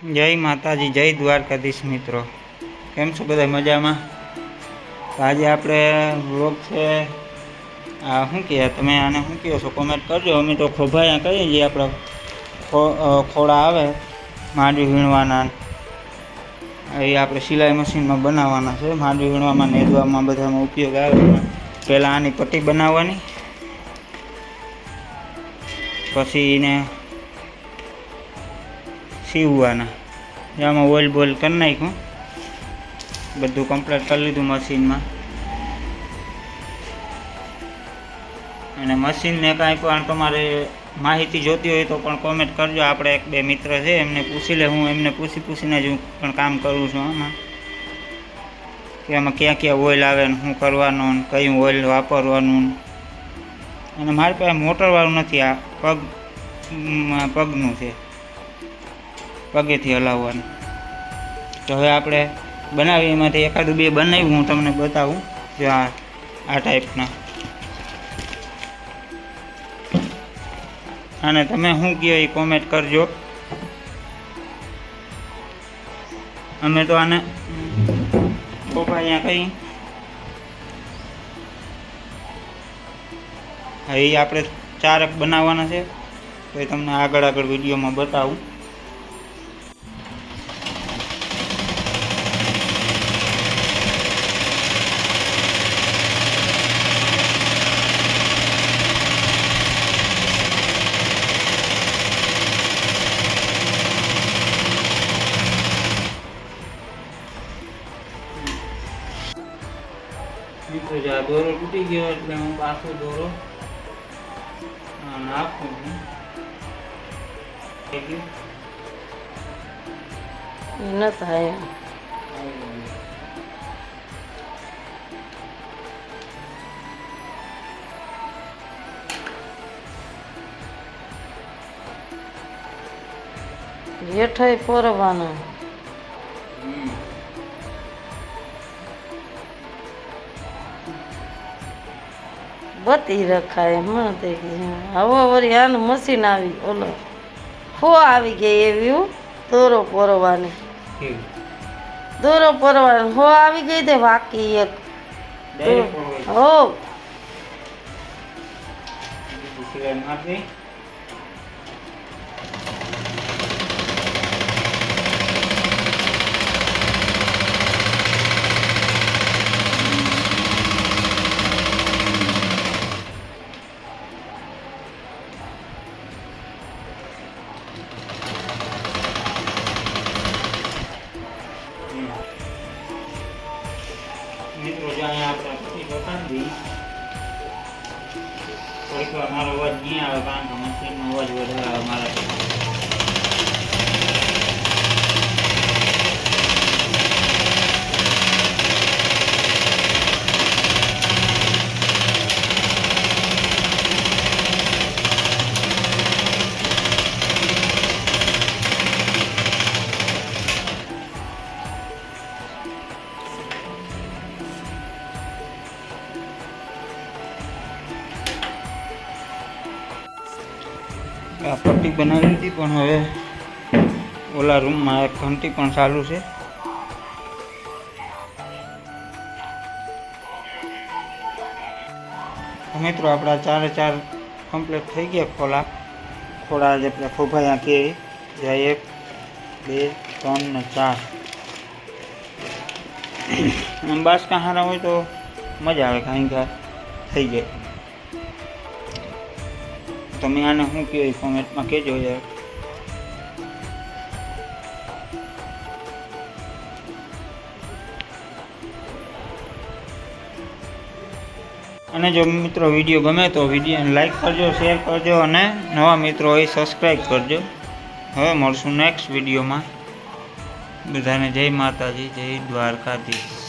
જય માતાજી, જય દ્વારકાધીશ મિત્રો. કેમ છો બધા મજામાં? તો આજે આપણે વ્લોગ છે. આ શું કહે, તમે આને શું કહો છો? કોમેન્ટ કરજો. અમે તો ખોભાયા કહીએ જે આપણે ખોળા આવે, માંડવી વીણવાના. એ આપણે સિલાઈ મશીનમાં બનાવવાના છે. માંડવી વીણવામાં નેદવામાં બધામાં ઉપયોગ આવે. પહેલાં આની પટ્ટી બનાવવાની. પછી એને સીવવાના આમાં ઓઇલ બોઇલ કરી નાખ્યું. બધું કમ્પ્લીટ કરી લીધું મશીનમાં. અને મશીનને કાંઈ પણ તમારે માહિતી જોતી હોય તો પણ કોમેન્ટ કરજો. આપણે એક બે મિત્ર છે, એમને પૂછી લે. હું એમને પૂછી પૂછીને જ હું પણ કામ કરું છું આમાં. કે આમાં ક્યાં ક્યાં ઓઇલ આવે ને શું કરવાનું ને કયું ઓઇલ વાપરવાનું. અને મારી પાસે મોટરવાળું નથી, આ પગ પગનું છે. પગેથી હલાવવાનું. તો હવે આપણે બનાવી એમાંથી એકાદું બે બનાવ્યું, હું તમને બતાવું જો આ આ ટાઈપના અને તમે શું કહો એ કોમેન્ટ કરજો. અમે તો આને પપ્પા અહીંયા કહી હા, એ આપણે ચારક બનાવવાના છે. તો એ તમને આગળ આગળ વિડીયોમાં બતાવું. જે આ દોરો તૂટી ગયો એટલે હું પાછો દોરો નાખું છું. ન થાય. બતી રખાય મને તે હવે વળી આનું મશીન આવી ઓલો ફો આવી ગઈ એવી દોરો પરવાની. દોરો પરવાનો હો આવી ગઈ તે વાકી એક. હો. દઈએ થોડીક વાર મારો અવાજ નહીં આવે કારણ કે મશીનનો અવાજ વધારે આવે મારા આ પટ્ટી બનાવી હતી, પણ હવે ઓલા રૂમમાં એક ઘંટી પણ ચાલુ છે. તો મિત્રો, આપણા ચારે ચાર કમ્પ્લીટ થઈ ગયા ખોલા. ખોળા જે આપણે ખોભાયા કે જ્યાં એક, બે, ત્રણ ને ચાર. આમ બાસકા હારા હોય તો મજા આવે કાંઈ ઘા થઈ જાય. તમે આને શું કહો એ કોમેન્ટમાં કહેજો યાર. અને જો મિત્રો વીડિયો ગમે તો વિડીયોને લાઈક કરજો શેર કરજો અને નવા મિત્રો હોય સબસ્ક્રાઈબ કરજો. હવે મળશું નેક્સ્ટ વિડીયોમાં. બધાને જય માતાજી, જય દ્વારકાધીશ.